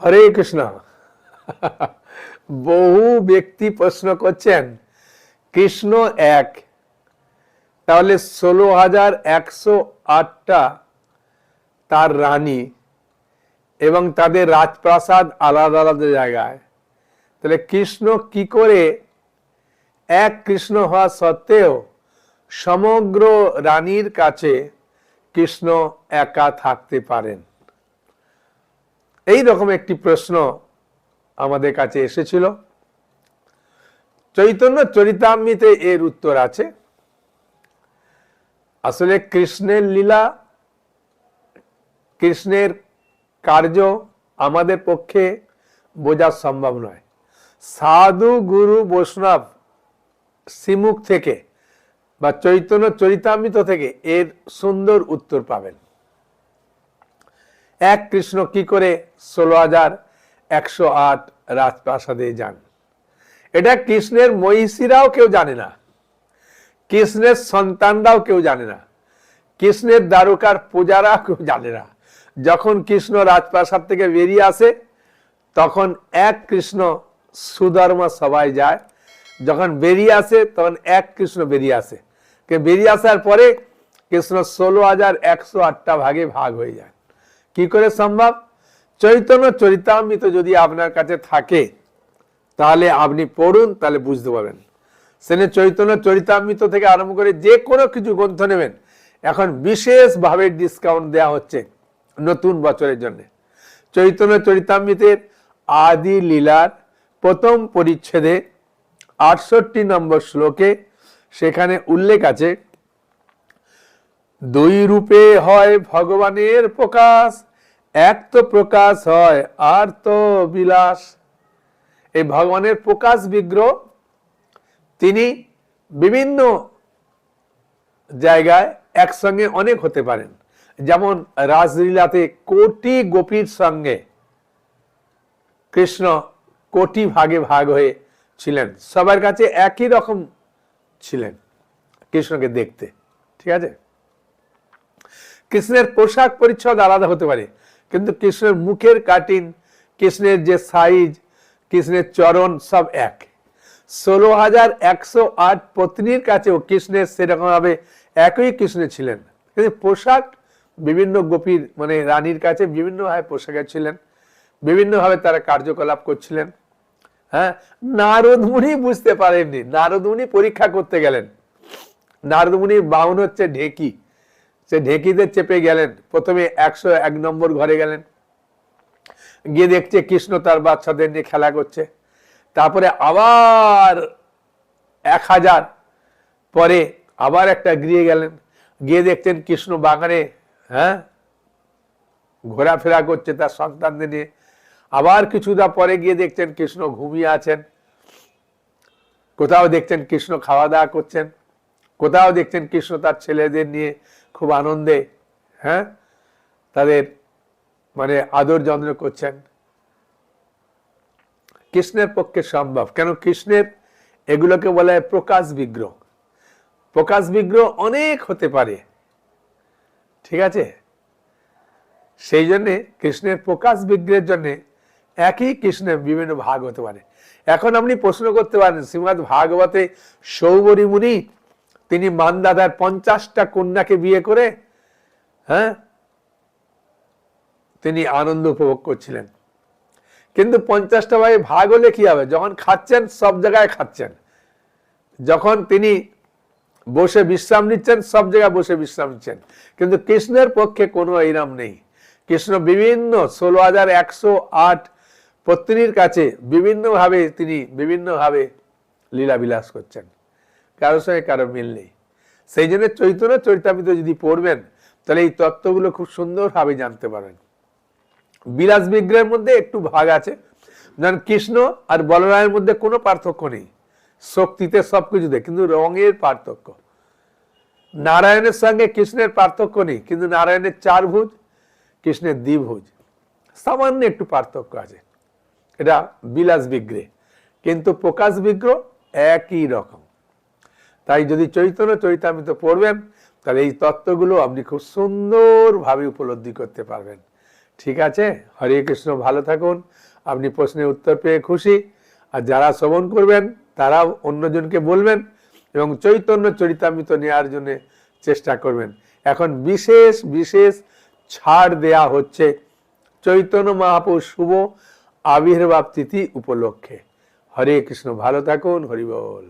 হরে কৃষ্ণ। বহু ব্যক্তি প্রশ্ন করছেন, কৃষ্ণ এক, তাহলে ষোলো হাজার একশো আটটা তার রানী এবং তাদের রাজপ্রাসাদ আলাদা আলাদা জায়গায়। তাহলে কৃষ্ণ কি করে এক কৃষ্ণ হওয়া সত্ত্বেও সমগ্র রানীর কাছে কৃষ্ণ একা থাকতে পারেন? এই রকম একটি প্রশ্ন আমাদের কাছে এসেছিল। চৈতন্য চরিতামৃতে এর উত্তর আছে। আসলে কৃষ্ণের লীলা, কৃষ্ণের কার্য আমাদের পক্ষে বোঝা সম্ভব নয়। সাধু গুরু বৈষ্ণব শ্রীমুখ থেকে বা চৈতন্য চরিতামৃত থেকে এর সুন্দর উত্তর পাবেন। এক কৃষ্ণ কি করে ষোলো হাজার একশো আট রাজপ্রাসাদে যান? এটা কৃষ্ণের মহিষীরাও কেউ জানে না। কৃষ্ণের সন্তানরাও কেউ জানে না। কৃষ্ণের দ্বারকার পূজারা কেউ জানে না। যখন কৃষ্ণ রাজপ্রাসাদ থেকে বেরিয়ে আসে, তখন এক কৃষ্ণ সুধর্মা সবাই যায়। যখন বেরিয়ে আসে, তখন এক কৃষ্ণ বেরিয়ে আসে। বেরিয়ে আসার পরে কৃষ্ণ ষোলো হাজার একশো আটটা ভাগে ভাগ হয়ে যায়। কি করে সম্ভব? চৈতন্য চরিতামৃত যদি আপনার কাছে থাকে, তাহলে আপনি পড়ুন, তাহলে বুঝতে পারবেন। সেনে চৈতন্য চরিতামৃত থেকে আরম্ভ করে যে কোনো কিছু গ্রন্থ নেবেন। এখন বিশেষভাবে ডিসকাউন্ট দেওয়া হচ্ছে নতুন বছরের জন্য। চৈতন্য চরিতামৃতের আদি লীলার প্রথম পরিচ্ছেদে আটষট্টি নম্বর শ্লোকে সেখানে উল্লেখ আছে, দুই রূপে হয় ভগবানের প্রকাশ এক তো প্রকাশ হয়, আর তো বিলাস। এই ভগবানের প্রকাশ বিগ্রহ, তিনি বিভিন্ন জায়গায় একসঙ্গে অনেক হতে পারেন। যেমন রাজলীলাতে কোটি গোপীর সঙ্গে কৃষ্ণ কোটি ভাগে ভাগ হয়ে ছিলেন। সবার কাছে একই রকম ছিলেন কৃষ্ণকে দেখতে, ঠিক আছে? কৃষ্ণের পোশাক পরিচ্ছদ আলাদা হতে পারে। কিন্তু কৃষ্ণের মুখের কাটিন কৃষ্ণের যে সাইজ, কৃষ্ণের চরণ সব এক। ষোলো হাজার একশো আট পত্নীর কাছেও কৃষ্ণের সেরকমভাবে একই কৃষ্ণ ছিলেন। কিন্তু পোশাক, বিভিন্ন গোপীর মানে রানীর কাছে বিভিন্নভাবে পোশাকে ছিলেন, বিভিন্নভাবে তারা কার্যকলাপ করছিলেন। হ্যাঁ নারদ মুনি বুঝতে পারেননি। নারদ মুনি পরীক্ষা করতে গেলেন। নারদ মুনির বাউন হচ্ছে ঢেকি। সে ঢেকিতে চেপে গেলেন। প্রথমে একশো এক নম্বর ঘরে গেলেন। গিয়ে দেখছে কৃষ্ণ তার বাচ্চাদের নিয়ে খেলা করছে। তারপরে আবার এক হাজার পরে আবার একটা গৃহে গেলেন। গিয়ে দেখছেন কৃষ্ণ বাগানে হ্যাঁ ঘোরাফেরা করছে তার সন্তানদের নিয়ে। আবার কিছুটা পরে গিয়ে দেখছেন কৃষ্ণ ঘুমিয়ে আছেন। কোথাও দেখছেন কৃষ্ণ খাওয়া দাওয়া করছেন। কোথাও দেখছেন কৃষ্ণ তার ছেলেদের নিয়ে খুব আনন্দে হ্যাঁ? তাদের মানে আদর যত্ন করছেন। কৃষ্ণের পক্ষে সম্ভব। কেন কৃষ্ণের? এগুলোকে বলা হয় প্রকাশ বিগ্রহ। প্রকাশ বিগ্রহ অনেক হতে পারে। ঠিক আছে? সেই জন্যে কৃষ্ণের প্রকাশ বিগ্রহের জন্যে একই কৃষ্ণের বিভিন্ন ভাগ হতে পারে। এখন আপনি প্রশ্ন করতে পারেন, শ্রীমদ ভাগবতে সৌবরী মুনি তিনি মানদাদার পঞ্চাশটা কন্যাকে বিয়ে করে হ্যাঁ তিনি আনন্দ উপভোগ করছিলেন। কিন্তু পঞ্চাশটা ভাই ভাগ হলে কি হবে? যখন খাচ্ছেন, সব জায়গায় খাচ্ছেন। যখন তিনি বসে বিশ্রাম নিচ্ছেন, সব জায়গায় বসে বিশ্রাম নিচ্ছেন। কিন্তু কৃষ্ণের পক্ষে কোনো এইরাম নেই। কৃষ্ণ বিভিন্ন ষোলো হাজার একশো আট পত্নীর কাছে বিভিন্নভাবে তিনি বিভিন্নভাবে লীলা বিলাস করছেন। কারোর সঙ্গে কারও মিল নেই। সেই জন্য চৈতন্য চরিতামিত যদি পড়বেন, তাহলে এই তত্ত্বগুলো খুব সুন্দরভাবে জানতে পারবেন। বিলাস বিগ্রহের মধ্যে একটু ভাগ আছে। যেমন কৃষ্ণ আর বলরামের মধ্যে কোনো পার্থক্য নেই। শক্তিতে সব সবকিছুতে কিন্তু রঙের পার্থক্য। নারায়ণের সঙ্গে কৃষ্ণের পার্থক্য নেই, কিন্তু নারায়ণের চার ভুজ কৃষ্ণের দ্বিভুজ। সামান্য একটু পার্থক্য আছে। এটা বিলাস বিগ্রহে। কিন্তু প্রকাশ বিগ্রহ একই রকম। তাই যদি চৈতন্য চরিতামিত পড়বেন, তাহলে এই তত্ত্বগুলো আপনি খুব সুন্দরভাবে উপলব্ধি করতে পারবেন। ঠিক আছে? হরে কৃষ্ণ, ভালো থাকুন। আপনি প্রশ্নের উত্তর পেয়ে খুশি। আর যারা শ্রবণ করবেন তারা অন্যজনকে বলবেন এবং চৈতন্য চরিতামৃত নেওয়ার জন্য চেষ্টা করবেন। এখন বিশেষ বিশেষ ছাড় দেয়া হচ্ছে চৈতন্য মহাপুর শুভ আবির্ভাব তিথি উপলক্ষে। হরে কৃষ্ণ, ভালো থাকুন। হরি বল।